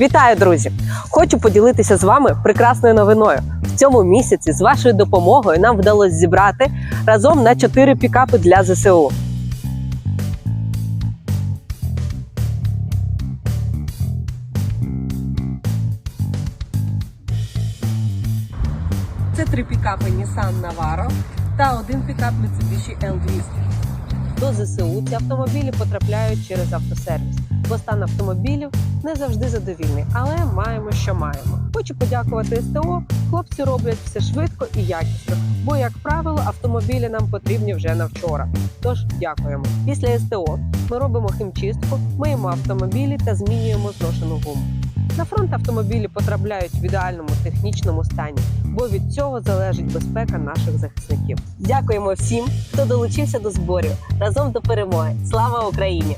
Вітаю, друзі! Хочу поділитися з вами прекрасною новиною. В цьому місяці з вашою допомогою нам вдалося зібрати разом на 4 пікапи для ЗСУ. Це три пікапи Nissan Navaro та один пікап Mitsubishi L200. До ЗСУ ці автомобілі потрапляють через автосервіс, бо стан автомобілів не завжди задовільний, але маємо, що маємо. Хочу подякувати СТО. Хлопці роблять все швидко і якісно, бо, як правило, автомобілі нам потрібні вже на вчора. Тож дякуємо. Після СТО ми робимо хімчистку, миємо автомобілі та змінюємо зношену гуму. На фронт автомобілі потрапляють в ідеальному технічному стані, бо від цього залежить безпека наших захисників. Дякуємо всім, хто долучився до зборів разом до перемоги. Слава Україні!